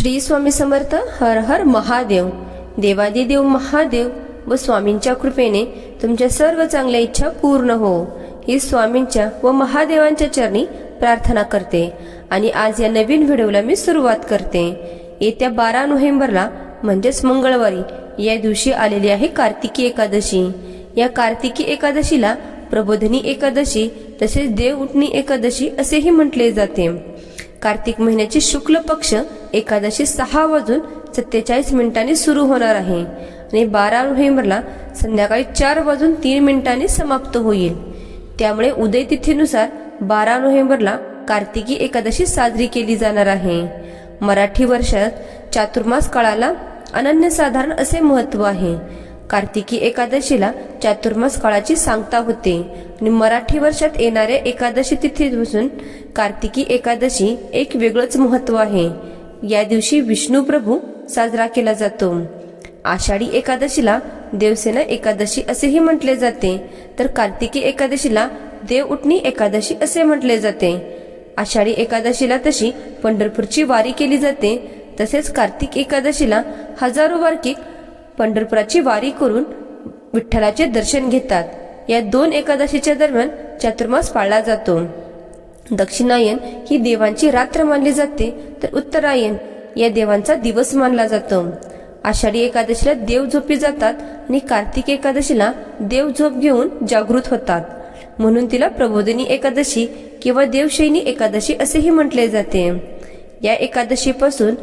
श्री स्वामी समर्थ हर हर महादेव. देवादिदेव महादेव व स्वामींच्या कृपेने तुमच्या सर्व चांगल्या इच्छा पूर्ण हो. ही स्वामींच्या व महादेवांच्या चरणी प्रार्थना करते. आणि आज या नवीन व्हिडिओला मी सुरुवात करते. येत्या बारा नोव्हेंबरला म्हणजेच मंगळवारी या दिवशी आलेली आहे कार्तिकी एकादशी. या कार्तिकी एकादशीला प्रबोधनी एकादशी तसेच देव उठणी एकादशी असेही म्हटले जाते. कार्तिक महिन्याची शुक्ल पक्ष एकादशी सहा वाजून सत्तेचाळीस मिनिटांनी सुरू होणार आहे. आणि बारा नोव्हेंबरला संध्याकाळी चार वाजून तीन मिनिटांनी समाप्त होईल. त्यामुळे उदय तिथीनुसार बारा नोव्हेंबरला कार्तिकी एकादशी साजरी केली जाणार आहे. मराठी वर्षात चातुर्मास काळाला अनन्यसाधारण असे महत्त्व आहे. कार्तिकी एकादशीला चातुर्मास काळाची सांगता होते. आणि मराठी वर्षात येणाऱ्या एकादशी तिथीपासून कार्तिकी एकादशी एक वेगळंच महत्त्व आहे. या दिवशी विष्णू प्रभू साजरा केला जातो. आषाढी एकादशीला देवसेना एकादशी असेही म्हटले जाते. तर कार्तिकी एकादशीला देव उठणी एकादशी असे म्हटले जाते. आषाढी एकादशीला तशी पंढरपूरची वारी केली जाते. तसेच कार्तिक एकादशीला हजारो वार्किक पंढरपुराची वारी करून विठ्ठलाचे दर्शन घेतात. या दोन एकादशीच्या दरम्यान चातुर्मास पाळला जातो. दक्षिणायन ही देवांची रात्र मानली जाते तर उत्तरायण या देवांचा दिवस मानला जातो. आषाढी एकादशीला देव झोपी जातात आणि कार्तिक एकादशीला देव झोप घेऊन जागृत होतात. म्हणून तिला प्रबोधिनी एकादशी किंवा देवशैनी एकादशी असेही म्हटले जाते. या एकादशीपासून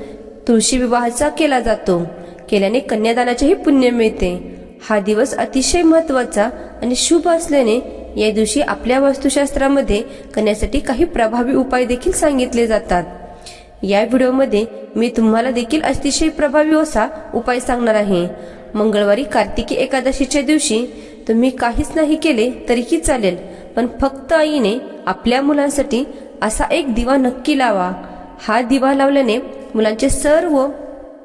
तुळशी विवाहाचा केला जातो. केल्याने कन्यादानाचेही पुण्य मिळते. हा दिवस अतिशय महत्त्वाचा आणि शुभ असल्याने या दिवशी आपल्या वास्तुशास्त्रामध्ये करण्यासाठी काही प्रभावी उपाय देखील सांगितले जातात. या व्हिडिओमध्ये मी तुम्हाला देखील अतिशय प्रभावी असा उपाय सांगणार आहे. मंगळवारी कार्तिकी एकादशीच्या दिवशी तुम्ही काहीच नाही केले तरीही चालेल पण फक्त आईने आपल्या मुलांसाठी असा एक दिवा नक्की लावा. हा दिवा लावल्याने मुलांचे सर्व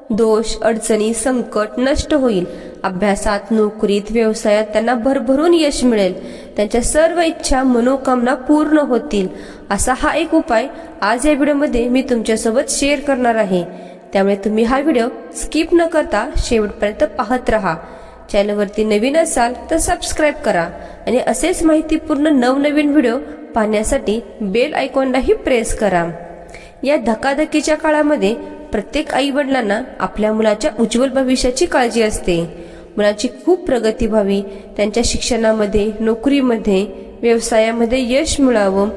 दोष अडचणी संकट नष्ट होईल. अभ्यासात नोकरीत व्यवसायात त्यांना भरभरून यश मिळेल. त्यांच्या सर्व इच्छा मनोकामना पूर्ण होतील. असा हा एक उपाय आज या व्हिडिओमध्ये मी तुमच्यासोबत शेअर करणार आहे. त्यामुळे तुम्ही हा व्हिडिओ स्किप न करता शेवटपर्यंत पाहत राहा. चॅनलवरती नवीन असाल तर सबस्क्राईब करा. आणि असेच माहितीपूर्ण नवनवीन व्हिडिओ पाहण्यासाठी बेल आयकॉनलाही प्रेस करा. या धकाधकीच्या काळामध्ये प्रत्येक आई वडिलांना आपल्या मुलाच्या उज्ज्वल भविष्याची काळजी असते. मुलाची खूप प्रगती व्हावी. त्यांच्या शिक्षणामध्ये नोकरीमध्ये व्यवसायामध्ये यश मिळावं.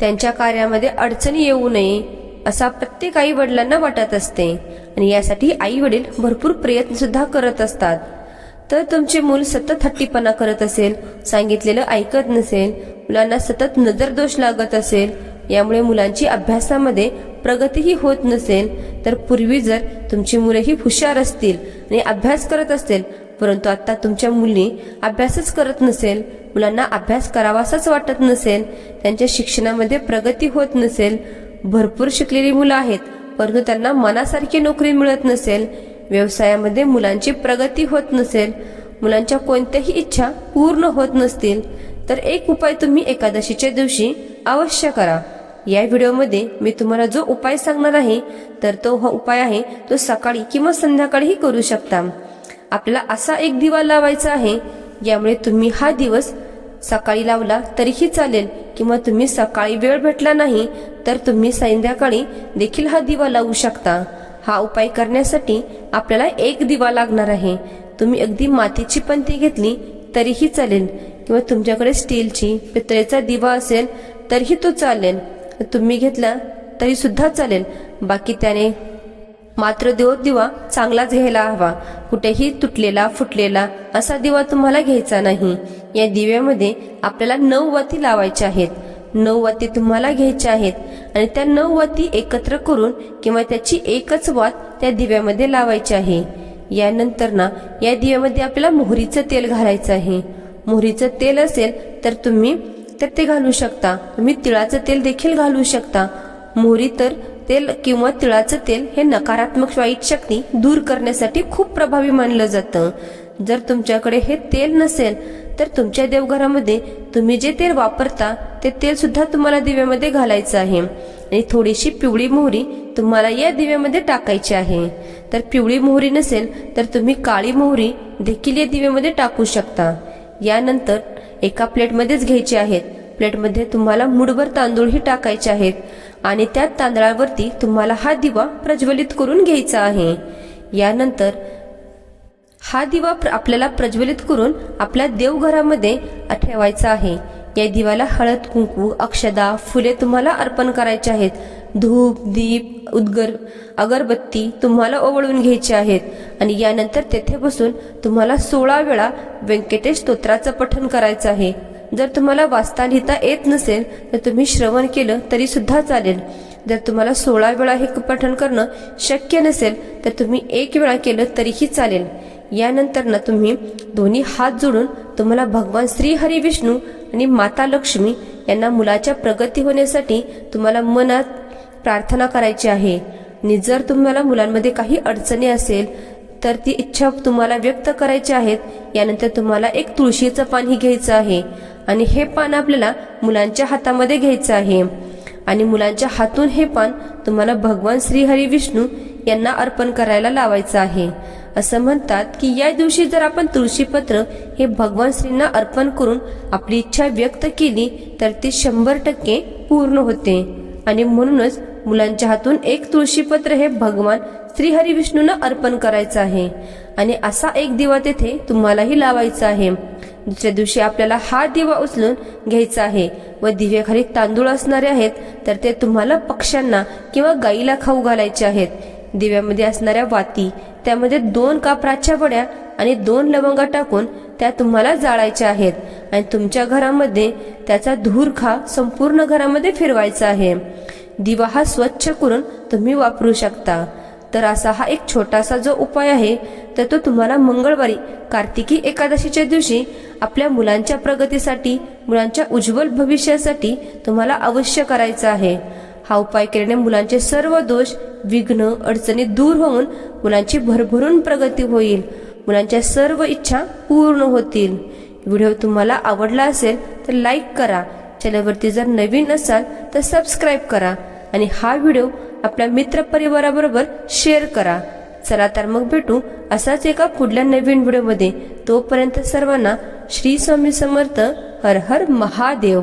त्यांच्या कार्यामध्ये अडचणी येऊ नये असा प्रत्येक आई वडिलांना वाटत असते. आणि यासाठी आई वडील भरपूर प्रयत्न सुद्धा करत असतात. तर तुमचे मूल सतत हट्टीपणा करत असेल सांगितलेलं ऐकत नसेल मुलांना सतत नजरदोष लागत असेल यामुळे मुलांची अभ्यासामध्ये प्रगतीही होत नसेल तर पूर्वी जर तुमची मुलेही हुशार असतील आणि अभ्यास करत असतील परंतु आता तुमच्या मुली अभ्यासच करत नसेल मुलांना अभ्यास करावासाच वाटत नसेल त्यांच्या शिक्षणामध्ये प्रगती होत नसेल भरपूर शिकलेली मुलं आहेत परंतु त्यांना मनासारखी नोकरी मिळत नसेल व्यवसायामध्ये मुलांची प्रगती होत नसेल मुलांच्या कोणत्याही इच्छा पूर्ण होत नसतील तर एक उपाय तुम्ही एकादशीच्या दिवशी अवश्य करा. या व्हिडिओमध्ये मी तुम्हाला जो उपाय सांगणार आहे तर तो हा उपाय आहे तो सकाळी किंवा संध्याकाळीही करू शकता. आपल्याला असा एक दिवा लावायचा आहे यामुळे तुम्ही हा दिवस सकाळी लावला तरीही चालेल किंवा तुम्ही सकाळी वेळ भेटला नाही तर तुम्ही संध्याकाळी देखील हा दिवा लावू शकता. हा उपाय करण्यासाठी आपल्याला एक दिवा लागणार आहे. तुम्ही अगदी मातीची पंती घेतली तरीही चालेल किंवा तुमच्याकडे स्टीलची पितळेचा दिवा असेल तरीही तो चालेल. तुम्ही घेतला तरी सुद्धा चालेल. बाकी त्याने मात्र देव दिवा चांगलाच घ्यायला हवा. कुठेही तुटलेला फुटलेला असा दिवा तुम्हाला घ्यायचा नाही. या दिव्यामध्ये आपल्याला नऊ वाती लावायच्या आहेत. नऊ वाती तुम्हाला घ्यायच्या आहेत आणि त्या नऊ वाती एकत्र करून किंवा त्याची एकच वात त्या दिव्यामध्ये लावायची आहे. यानंतर ना या दिव्यामध्ये आपल्याला मोहरीचं तेल घालायचं आहे. मोहरीचं तेल असेल तर तुम्ही तर ते घालू शकता. तुम्ही तिळाचं तेल देखील घालू शकता. मोहरी तर तेल किंवा तिळाचं तेल हे नकारात्मक वाईट शक्ती दूर करण्यासाठी खूप प्रभावी मानलं जातं. जर तुमच्याकडे हे तेल नसेल तर तुमच्या देवघरामध्ये तुम्ही जे तेल वापरता ते तेल सुद्धा तुम्हाला दिव्यामध्ये घालायचं आहे. आणि थोडीशी पिवळी मोहरी तुम्हाला या दिव्यामध्ये टाकायची आहे. तर पिवळी मोहरी नसेल तर तुम्ही काळी मोहरी देखील या दिव्यामध्ये टाकू शकता. यानंतर एका प्लेटमध्येच घ्यायचे आहेत. प्लेटमध्ये तुम्हाला मुठभर तांदूळही टाकायचे आहेत आणि त्या तांदळावरती तुम्हाला हा दिवा प्रज्वलित करून घ्यायचा आहे. यानंतर हा दिवा प्र- आपल्याला प्रज्वलित करून आपल्या देवघरामध्ये ठेवायचा आहे. या दिवाला हळद कुंकू अक्षदा फुले तुम्हाला अर्पण करायचे आहेत. धूप दीप उद्गर अगरबत्ती तुम्हाला ओवळून घ्यायचे आहेत. आणि यानंतर तेथे बसून तुम्हाला सोळा वेळा व्यंकटेश स्तोत्राचं पठण करायचं आहे. जर तुम्हाला वाचता लिहिता येत नसेल तर तुम्ही श्रवण केलं तरी सुद्धा चालेल. जर तुम्हाला सोळा वेळा हे पठण करणं शक्य नसेल तर तुम्ही एक वेळा केलं तरीही चालेल. यानंतर ना तुम्ही दोन्ही हात जोडून तुम्हाला भगवान श्री हरी विष्णू आणि माता लक्ष्मी यांना मुलाच्या प्रगती होण्यासाठी तुम्हाला मनात प्रार्थना करायची आहे. आणि जर तुम्हाला मुलांमध्ये काही अडचणी असेल तर ती इच्छा तुम्हाला व्यक्त करायची आहेत. यानंतर तुम्हाला एक तुळशीचं पानही घ्यायचं आहे. आणि हे पान आपल्याला मुलांच्या हातामध्ये घ्यायचं आहे. आणि मुलांच्या हातून हे पान तुम्हाला भगवान श्री हरी विष्णू यांना अर्पण करायला लावायचं आहे. असं म्हणतात की या दिवशी जर आपण तुळशीपत्र हे भगवान श्रींना अर्पण करून आपली इच्छा व्यक्त केली तर ती शंभर टक्के पूर्ण होते. आणि म्हणूनच मुलांच्या हातून एक तुळशीपत्र हे भगवान श्रीहरी विष्णूंना अर्पण करायचं आहे. आणि असा एक दिवा तेथे तुम्हालाही लावायचा आहे. दुसऱ्या दिवशी आपल्याला हा दिवा उचलून घ्यायचा आहे. व दिव्याखाली तांदूळ असणारे आहेत तर ते तुम्हाला पक्ष्यांना किंवा गाईला खाऊ घालायचे आहेत. दिव्यामध्ये असणाऱ्या वाती त्यामध्ये दोन कापराच्या वड्या आणि दोन लवंगा टाकून त्या तुम्हाला जाळायच्या आहेत. आणि तुमच्या घरामध्ये त्याचा धूर खा संपूर्ण घरामध्ये फिरवायचा आहे. दिवा हा स्वच्छ करून तुम्ही वापरू शकता. तर असा हा एक छोटासा जो उपाय आहे तर तो तुम्हाला मंगळवारी कार्तिकी एकादशीच्या दिवशी आपल्या मुलांच्या प्रगतीसाठी मुलांच्या उज्ज्वल भविष्यासाठी तुम्हाला अवश्य करायचा आहे. हा उपाय केल्याने मुलांचे सर्व दोष विघ्न अडचणी दूर होऊन मुलांची भरभरून प्रगती होईल. मुलांच्या सर्व इच्छा पूर्ण होतील. व्हिडिओ तुम्हाला आवडला असेल तर लाईक करा. चॅनलवरती जर नवीन असाल तर सबस्क्राईब करा आणि हा व्हिडिओ आपल्या मित्रपरिवाराबरोबर शेअर करा. चला तर मग भेटू असाच एका पुढल्या नवीन व्हिडिओमध्ये. तोपर्यंत सर्वांना श्री स्वामी समर्थ हर हर महादेव.